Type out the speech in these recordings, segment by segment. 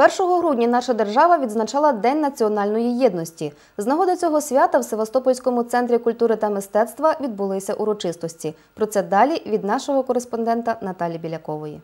1 грудня наша держава відзначала День національної єдності. З нагоди цього свята в Севастопольському центрі культури та мистецтва відбулися урочистості. Про це далі від нашого кореспондента Наталі Білякової.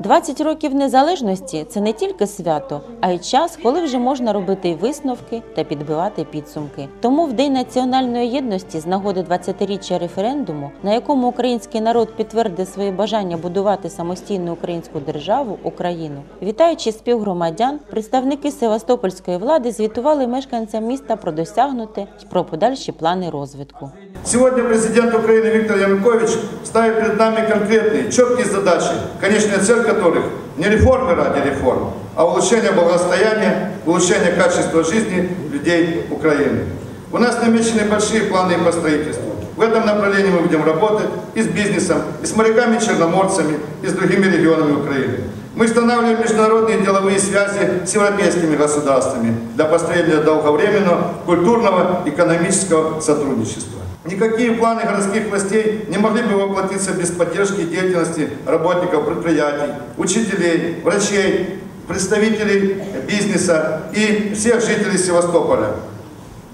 20 років незалежності це не тільки свято, а й час, коли вже можна робити висновки та підбивати підсумки. Тому в День національної єдності з нагоди 20-річчя референдуму, на якому український народ підтвердив своє бажання будувати самостійну українську державу Україну, вітаючи співгромадян, представники Севастопольської влади звітували мешканцям міста про досягнуте й про подальші плани розвитку. Сегодня президент Украины Виктор Янукович ставит перед нами конкретные, четкие задачи, конечная цель которых не реформы ради реформ, а улучшение благосостояния, улучшение качества жизни людей Украины. У нас намечены большие планы по строительству. В этом направлении мы будем работать и с бизнесом, и с моряками-черноморцами, и с другими регионами Украины. Мы устанавливаем международные деловые связи с европейскими государствами для построения долговременного культурного экономического сотрудничества. Никакие планы городских властей не могли бы воплотиться без поддержки деятельности работников предприятий, учителей, врачей, представителей бизнеса и всех жителей Севастополя.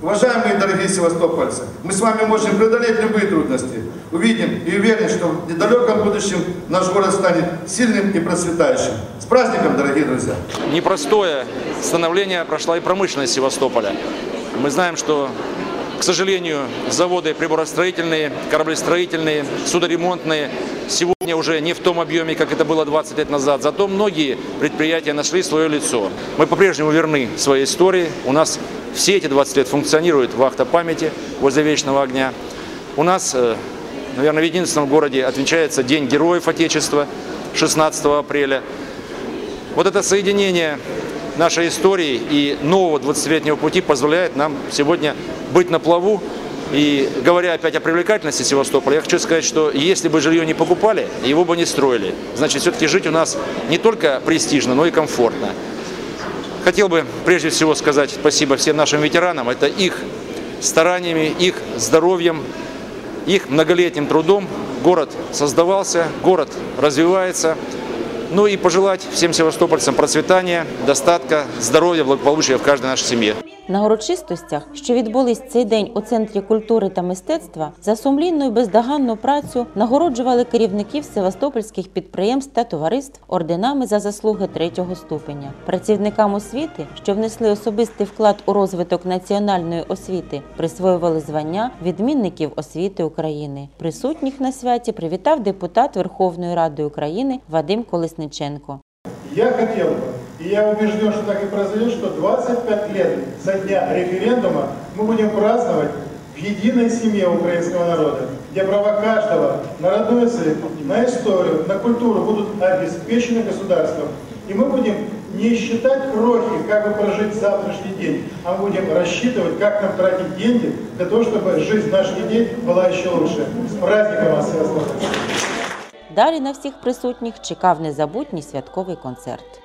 Уважаемые дорогие севастопольцы, мы с вами можем преодолеть любые трудности. Увидим и уверен, что в недалеком будущем наш город станет сильным и процветающим. С праздником, дорогие друзья! Непростое становление прошла и промышленность Севастополя. Мы знаем, что, сожалению, заводы приборостроительные, кораблестроительные, судоремонтные сегодня уже не в том объеме, как это было 20 лет назад. Зато многие предприятия нашли свое лицо. Мы по-прежнему верны своей истории. У нас все эти 20 лет функционирует вахта памяти возле Вечного огня. У нас, э, наверное, в единственном городе отмечается День Героев Отечества 16 апреля. Вот это соединение нашей истории и нового 20-летнего пути позволяет нам сегодня быть на плаву. И говоря опять о привлекательности Севастополя, я хочу сказать, что если бы жилье не покупали, его бы не строили. Значит, все-таки жить у нас не только престижно, но и комфортно. Хотел бы прежде всего сказать спасибо всем нашим ветеранам. Это их стараниями, их здоровьем, их многолетним трудом город создавался, город развивается. Ну и пожелать всем севастопольцам процветания, достатка, здоровья, благополучия в каждой нашей семье. На урочистостях, що відбулись цей день у центрі культури та мистецтва, за сумлінну і бездоганну працю нагороджували керівників севастопольських підприємств та товариств орденами за заслуги третього ступеня. Працівникам освіти, що внесли особистий вклад у розвиток національної освіти, присвоювали звання відмінників освіти України. Присутніх на святі привітав депутат Верховної Ради України Вадим Колесниченко. Я хотел бы, и я убежден, что так и произойдет, что 25 лет со дня референдума мы будем праздновать в единой семье украинского народа, где права каждого на родной язык, на историю, на культуру будут обеспечены государством. И мы будем не считать крохи, как бы прожить завтрашний день, а мы будем рассчитывать, как нам тратить деньги для того, чтобы жизнь наших детей была еще лучше. С праздником вас, Севастополь! Далі на всіх присутніх чекав незабутній святковий концерт.